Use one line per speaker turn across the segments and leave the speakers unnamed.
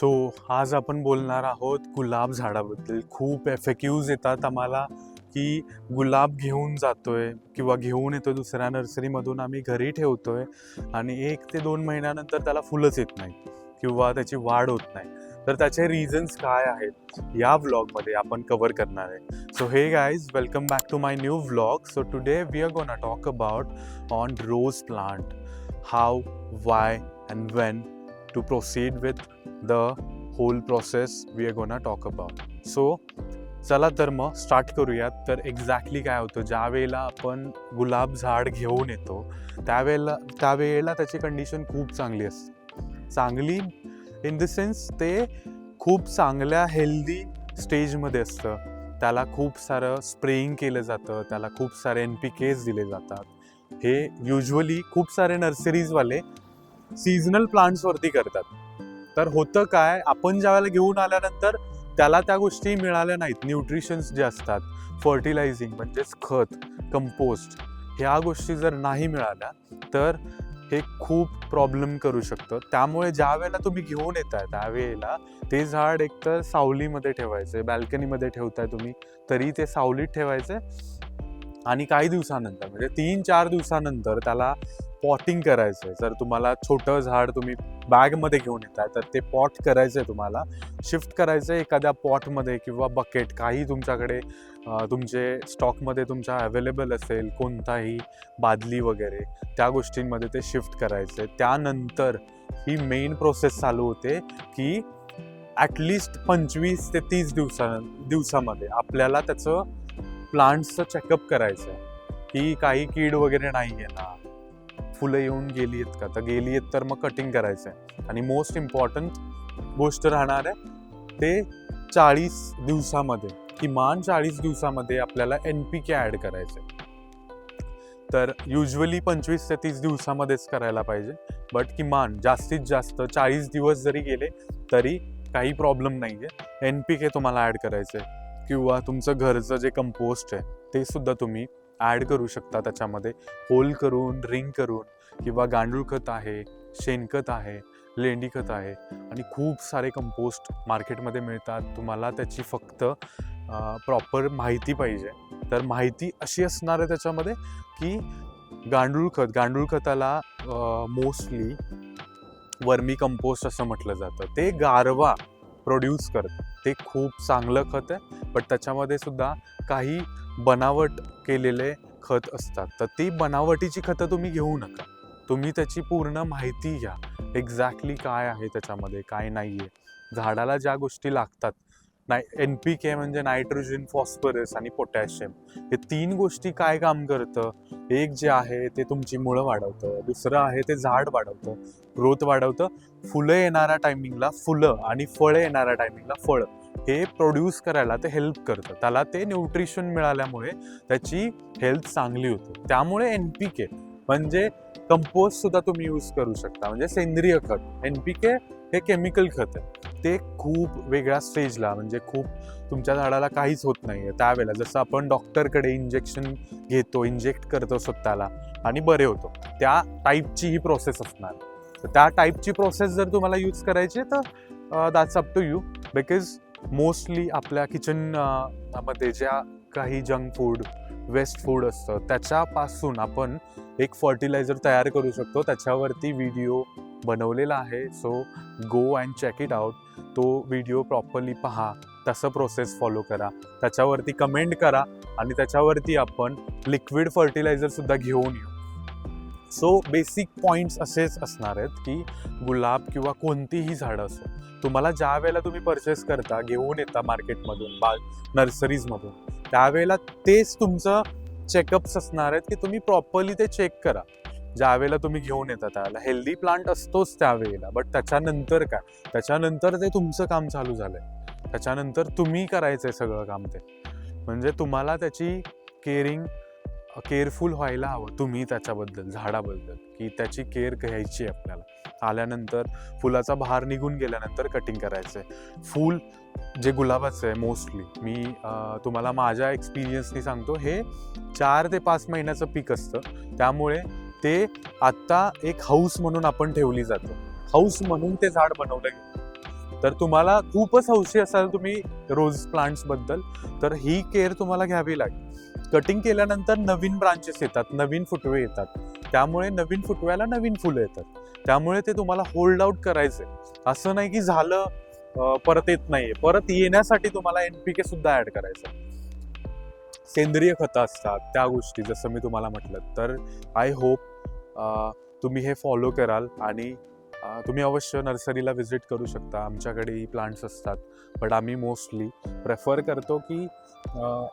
So आज आपण बोलणार आहोत गुलाब झाडाबद्दल. खूप एफेक्यूज येतात आम्हाला की गुलाब घेऊन जातोय किंवा घेऊन येतो दुसऱ्या नर्सरीमधून आम्ही घरी ठेवतोय आणि एक ते दोन महिन्यानंतर त्याला फुलंच येत नाही किंवा त्याची वाढ होत नाही. तर त्याचे रिझन्स काय आहेत? या व्लॉगमध्ये आपण कवर करणार आहे. So hey guys welcome back to my new vlog so today we are gonna talk about on rose plant how why and when to proceed with the whole process we are gonna talk about. So चला तर मग start करूयात. तर exactly काय होतं? ज्या वेळेला आपण गुलाब झाड घेऊन येतो त्यावेळेला त्यावेळेला त्याची कंडिशन खूप चांगली असते चांगली इन द सेन्स ते खूप चांगल्या हेल्दी स्टेजमध्ये असतं. त्याला खूप सारं स्प्रेइंग केलं जातं त्याला खूप सारे एन पी केज दिले जातात. हे युजली खूप सारे नर्सरीजवाले सीझनल प्लांट्सवरती करतात. तर होतं काय? आपण ज्या वेळेला घेऊन आल्यानंतर त्याला त्या गोष्टी मिळाल्या नाहीत. न्यूट्रिशन्स जे असतात फर्टिलायझिंग म्हणजेच खत कंपोस्ट ह्या गोष्टी जर नाही मिळाल्या तर हे खूप प्रॉब्लेम करू शकतं. त्यामुळे ज्या वेळेला तुम्ही घेऊन येताय त्यावेळेला ते झाड एकतर सावलीमध्ये ठेवायचे बॅल्कनीमध्ये ठेवताय तुम्ही तरी ते सावलीत ठेवायचे आणि काही दिवसानंतर म्हणजे तीन चार दिवसानंतर त्याला पॉटिंग करायचं आहे जर तुम्हाला छोटं झाड तुम्ही बॅगमध्ये घेऊन येताय तर ते पॉट करायचं आहे तुम्हाला. शिफ्ट करायचं आहे एखाद्या पॉटमध्ये किंवा बकेट काही तुमच्याकडे तुमचे स्टॉकमध्ये तुमच्या अवेलेबल असेल कोणताही बादली वगैरे त्या गोष्टींमध्ये ते शिफ्ट करायचं आहे त्यानंतर ही मेन प्रोसेस चालू होते की ॲटलिस्ट पंचवीस ते तीस दिवसा दिवसामध्ये आपल्याला त्याचं प्लांट्सचं चेकअप करायचं आहे की काही कीड वगैरे नाही आहे ना फुलं येऊन गेली आहेत का? तर गेली आहेत तर मग कटिंग करायचं आहे आणि मोस्ट इम्पॉर्टंट गोष्ट राहणार आहे ते चाळीस दिवसामध्ये किमान चाळीस दिवसामध्ये आपल्याला एन पी के ॲड करायचं आहे तर युजली पंचवीस ते तीस दिवसामध्येच करायला पाहिजे बट किमान जास्तीत जास्त चाळीस दिवस जरी गेले तरी काही प्रॉब्लेम नाही आहे एन पी के तुम्हाला ॲड करायचं आहे किंवा तुमचं घरचं जे कंपोस्ट आहे ते सुद्धा तुम्ही ॲड करू शकता त्याच्यामध्ये. होल करून रिंग करून किंवा गांडूळ खत आहे शेणखत आहे लेंडी खत आहे आणि खूप सारे कंपोस्ट मार्केटमध्ये मिळतात. तुम्हाला त्याची फक्त प्रॉपर माहिती पाहिजे. तर माहिती अशी असणार आहे त्याच्यामध्ये की गांडूळ खत गांडूळ खताला मोस्टली वर्मी कंपोस्ट असं म्हटलं जातं. ते गारवा प्रोड्यूस करतं. ते खूप चांगलं खत आहे बट त्याच्यामध्ये सुद्धा काही बनावट केलेले खत असतात. तर ती बनावटीची खतं तुम्ही घेऊ नका. तुम्ही त्याची पूर्ण माहिती घ्या. एक्झॅक्टली काय आहे त्याच्यामध्ये काय नाही आहे झाडाला ज्या गोष्टी लागतात नाय एन पी के म्हणजे नायट्रोजन फॉस्फरस आणि पोटॅशियम हे तीन गोष्टी काय काम करतं? एक जे आहे ते तुमची मुळं वाढवतं. दुसरं आहे ते झाड वाढवतं. ग्रोथ वाढवतं. फुलं येणाऱ्या टायमिंगला फुलं आणि फळं येणाऱ्या टायमिंगला फळं. हे प्रोड्यूस करायला ते हेल्प करतं. त्याला ते न्यूट्रिशन मिळाल्यामुळे त्याची हेल्थ चांगली होते. त्यामुळे एन पी के म्हणजे कंपोस्ट सुद्धा तुम्ही यूज करू शकता. म्हणजे सेंद्रिय खत. एन पी के हे केमिकल खत आहे. ते खूप वेगळ्या स्टेजला म्हणजे खूप तुमच्या झाडाला काहीच होत नाही आहे त्यावेळेला जसं आपण डॉक्टरकडे इंजेक्शन घेतो इंजेक्ट करतो स्वतःला आणि बरे होतो. त्या टाईपची ही प्रोसेस असणार. तर त्या टाईपची प्रोसेस जर तुम्हाला यूज करायची आहे तर that's up to you because mostly आपल्या किचनमध्ये ज्या काही जंक फूड वेस्ट फूड असतं त्याच्यापासून आपण एक फर्टिलायझर तयार करू शकतो. त्याच्यावरती व्हिडिओ बनवलेला आहे. So go and check it out तो व्हिडिओ प्रॉपरली पहा तसं प्रोसेस फॉलो करा. त्याच्यावरती कमेंट करा आणि त्याच्यावरती आपण लिक्विड फर्टिलायझरसुद्धा घेऊन येऊ. सो बेसिक पॉईंट्स असेच असणार आहेत की गुलाब किंवा कोणतीही झाडं असो तुम्हाला ज्या वेळेला तुम्ही परचेस करता घेऊन येता मार्केटमधून बा नर्सरीजमधून त्यावेळेला तेच तुमचं चेकअप्स असणार आहेत की तुम्ही प्रॉपरली ते चेक करा. ज्या वेळेला तुम्ही घेऊन येता त्याला हेल्दी प्लांट असतोच त्यावेळेला. बट त्याच्यानंतर काय? त्याच्यानंतर ते तुमचं काम चालू झालंय. त्याच्यानंतर तुम्ही करायचं आहे सगळं काम ते. म्हणजे तुम्हाला त्याची केअरिंग केअरफुल व्हायला हवं. तुम्ही त्याच्याबद्दल झाडाबद्दल. की त्याची केअर घ्यायची आहे आपल्याला. आल्यानंतर फुलाचा बहार निघून गेल्यानंतर कटिंग करायचं आहे फूल जे गुलाबाचं आहे मोस्टली मी तुम्हाला माझ्या एक्सपिरियन्सनी सांगतो हे चार ते पाच महिन्याचं पीक असतं. त्यामुळे ते आत्ता एक हाऊस म्हणून आपण ठेवली जातो. हाऊस म्हणून ते झाड बनवलं गेलं. तर तुम्हाला खूपच हौशी असाल तुम्ही रोज प्लांट्सबद्दल. तर ही केअर तुम्हाला घ्यावी लागेल. कटिंग केल्यानंतर नवीन ब्रांचेस येतात नवीन फुटवे येतात. त्यामुळे नवीन फुटव्याला नवीन फुलं येतात. त्यामुळे ते तुम्हाला होल्ड आउट करायचे असं नाही की झालं परत येत नाहीये. परत येण्यासाठी तुम्हाला एनपीके सुद्धा ऍड करायचं सेंद्रिय खतं असतात त्या गोष्टी जसं मी तुम्हाला म्हटलं. तर आय होप तुम्ही हे फॉलो कराल आणि तुम्ही अवश्य नर्सरीला व्हिजिट करू शकता. आमच्याकडेही प्लांट्स असतात. बट आम्ही मोस्टली प्रेफर करतो की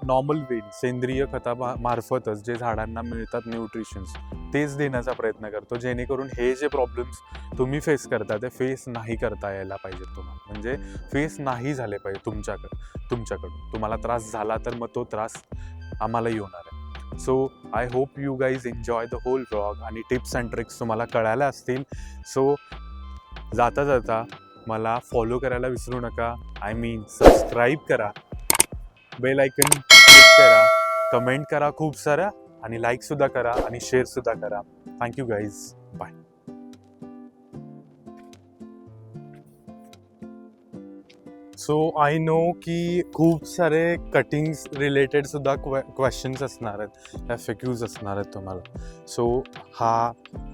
नॉर्मल वेन सेंद्रिय खता मार्फतच जे झाडांना मिळतात न्यूट्रिशन्स तेच देण्याचा प्रयत्न करतो. जेणेकरून हे जे प्रॉब्लेम्स तुम्ही फेस करता ते फेस नाही करता यायला पाहिजे तुम्हाला. म्हणजे फेस नाही झाले पाहिजे तुमच्याकडे तुमच्याकडून. तुम्हाला त्रास झाला तर मग तो त्रास आम्हालाही होणार so I hope you guys enjoy the whole vlog आणि टिप्स अँड ट्रिक्स तुम्हाला कळायला असतील. सो जाता जाता मला फॉलो करायला विसरू नका. आय मीन सबस्क्राईब करा. बेल आयकन क्लिक करा. कमेंट करा खूप साऱ्या आणि लाईकसुद्धा करा आणि शेअरसुद्धा करा. Thank you guys bye so I know की खूप सारे कटिंग्स रिलेटेड सुद्धा क्वेश्चन्स असणार आहेत. एफ क्यूज असणार आहेत तुम्हाला. सो हा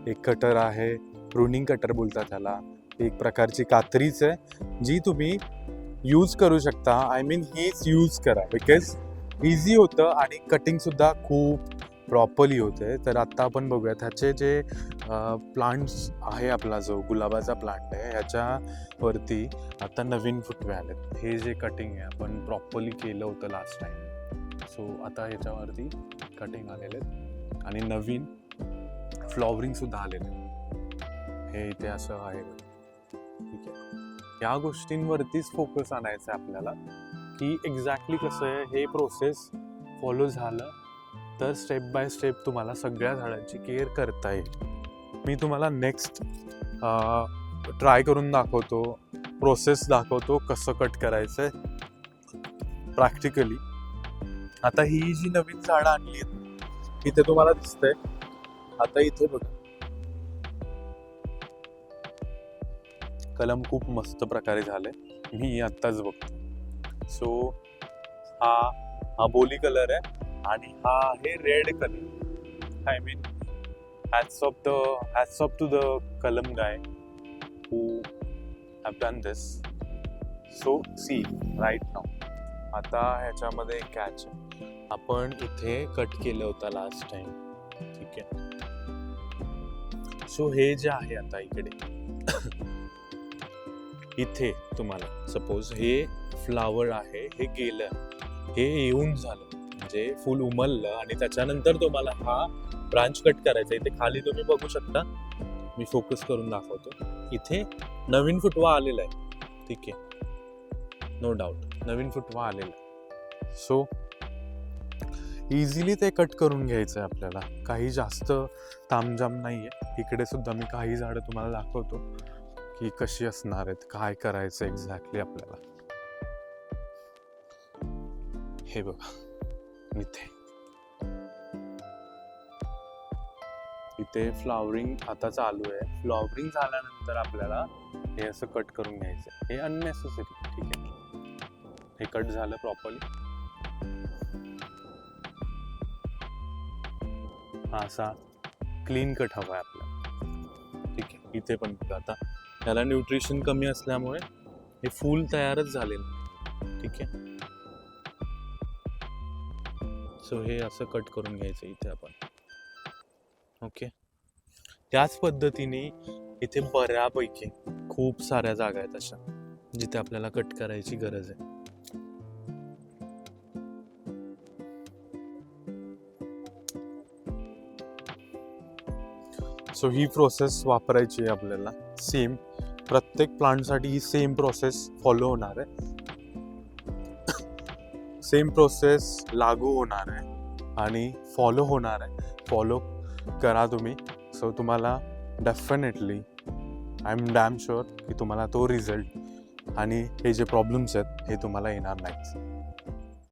एक कटर आहे. प्रुनिंग कटर बोलतात त्याला. एक प्रकारची कात्रीच आहे जी तुम्ही यूज करू शकता. आय मीन हीच यूज करा. बिकॉज इझी होतं आणि कटिंगसुद्धा खूप प्रॉपरली होते तर आत्ता आपण बघूया ह्याचे जे प्लांट्स आहे आपला जो गुलाबाचा प्लांट आहे ह्याच्यावरती आता नवीन फुटवे आलेत. हे जे कटिंग आहे आपण प्रॉपरली केलं होतं लास्ट टाईम सो आता ह्याच्यावरती कटिंग आलेले आहेत. आणि नवीन फ्लॉवरिंगसुद्धा आलेले हे इथे असं आहे. ठीक आहे. या गोष्टींवरतीच फोकस आणायचं आहे आपल्याला की एक्झॅक्टली कसं आहे हे प्रोसेस फॉलो झालं तर स्टेप बाय स्टेप तुम्हाला सगळ्या झाडांची केअर करता येईल. मी तुम्हाला नेक्स्ट ट्राय करून दाखवतो प्रोसेस दाखवतो कसं कट करायचं आहे प्रॅक्टिकली आता ही जी नवीन झाडं आणली आहेत इथे तुम्हाला दिसतंय. आता इथे बघा. कलम खूप मस्त प्रकारे झाले मी आत्ताच बघतो. सो हा हा बोली कलर आहे. आणि हा आहे red colour. I mean hats off the hats off to the कलम guy who have done this so see right now आता ह्याच्यामध्ये कॅच आपण इथे कट केलं होतं लास्ट टाइम ठीक आहे. सो हे जे आहे आता इकडे. इथे तुम्हाला सपोज हे फ्लावर आहे हे गेलं. हे येऊन झालं. म्हणजे फुल उमललं आणि त्याच्यानंतर तुम्हाला हा ब्रांच कट करायचा. इथे खाली तुम्ही बघू शकता. मी फोकस करून दाखवतो. इथे नवीन फुटवा आलेला आहे. ठीक आहे. नो डाऊट नवीन फुटवा आलेला आहे. सो इझिली ते कट करून घ्यायचं आहे आपल्याला. काही जास्त तामजाम नाही आहे इकडे सुद्धा मी काही झाडं तुम्हाला दाखवतो की कशी असणार आहेत काय करायचं एक्झॅक्टली आपल्याला. हे बघा. इथे. इथे फ्लॉवरिंग आता चालू आहे. फ्लॉवरिंग झाल्यानंतर आपल्याला हे असं कट करून घ्यायचं हे अननेसेसरी ठीक आहे. हे कट झालं प्रॉपरली हा असा क्लीन कट हवा आहे आपल्याला ठीक आहे. इथे पण आता. याला न्यूट्रिशन कमी असल्यामुळे हे फूल तयारच झालेलं ठीक आहे. सो हे असं कट करून घ्यायचं इथे आपण. ओके त्याच पद्धतीने इथे बऱ्यापैकी खूप साऱ्या जागा आहेत अशा जिथे आपल्याला कट करायची गरज आहे. सो ही प्रोसेस वापरायची आहे आपल्याला. सेम प्रत्येक प्लांटसाठी ही सेम प्रोसेस फॉलो होणार आहे. सेम प्रोसेस लागू होणार आहे आणि फॉलो होणार आहे. फॉलो करा तुम्ही. सो तुम्हाला definitely I am damn sure की तुम्हाला तो रिझल्ट आणि हे जे प्रॉब्लेम्स आहेत हे तुम्हाला येणार नाहीत.